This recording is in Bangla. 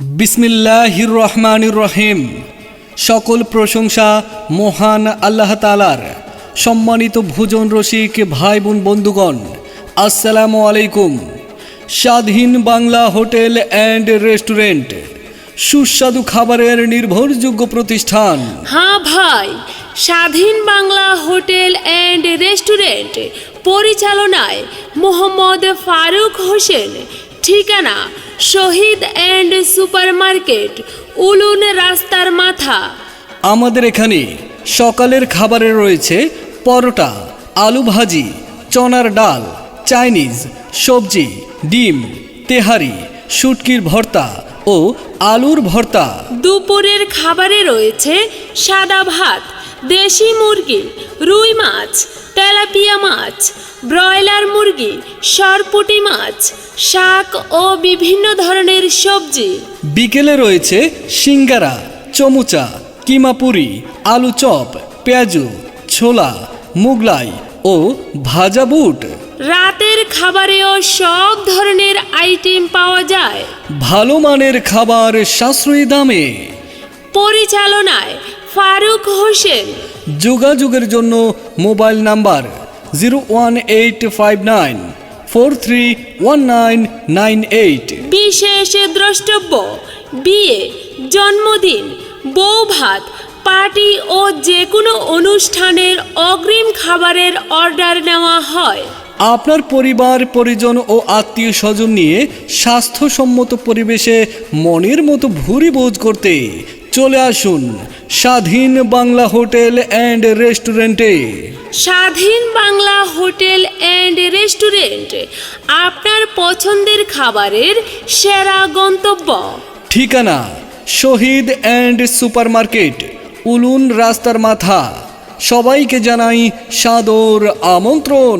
বিসমিল্লাহির রহমানির রহিম সকল প্রশংসা মহান আল্লাহ তালার সম্মানিত ভোজন রসিক ভাই বোন বন্ধুগণ, আসসালামু আলাইকুম। স্বাধীন বাংলা হোটেল অ্যান্ড রেস্টুরেন্ট, সুস্বাদু খাবারের নির্ভরযোগ্য প্রতিষ্ঠান। হ্যাঁ ভাই, স্বাধীন বাংলা হোটেল অ্যান্ড রেস্টুরেন্ট পরিচালনায় মোহাম্মদ ফারুক হোসেন ঠিকানা Shahid and super market Ulan রাস্তার মাথা। আমাদের এখানে সকালের খাবারে রয়েছে পরোটা আলু ভাজি চনার ডাল চাইনিজ সবজি ডিম তেহারি শুটকির ভর্তা ও আলুর ভর্তা। দুপুরের খাবারে রয়েছে সাদা ভাত দেশি মুরগি রুই মাছ তেলাপিয়া মাছ ব্রয়লার মুরগি সরপুটি মাছ শাক ও বিভিন্ন ধরনের সবজি। বিকেলে রয়েছে সিঙ্গারা চমুচা কিমাপুরি আলু চপ পেঁয়াজু ছোলা মুগলাই ও ভাজা বুট। রাতের খাবারেও সব ধরনের আইটেম পাওয়া যায়। ভালো মানের খাবার সাশ্রয়ী দামে। পরিচালনায় ফারুক হোসেন। যোগাযোগের জন্য mobile number zero one eight five nine four three one nine nine eight. বিশেষ দ্রষ্টব্য বিয়ে জন্মদিন বৌভাত পার্টি ও যে কোনো অনুষ্ঠানের অগ্রিম খাবারের অর্ডার নেওয়া হয়। আপনার পরিবার পরিজন ও আত্মীয় স্বজন নিয়ে স্বাস্থ্যসম্মত পরিবেশে মনের মতো ভুরি বোধ করতে চলে আসুন স্বাধীন বাংলা হোটেল অ্যান্ড রেস্টুরেন্টে। স্বাধীন বাংলা হোটেল অ্যান্ড রেস্টুরেন্ট আপনার পছন্দের খাবারের সেরা গন্তব্য। ঠিকানা Shahid and super market Ulan রাস্তার মাথা। সবাইকে জানাই সাদর আমন্ত্রণ।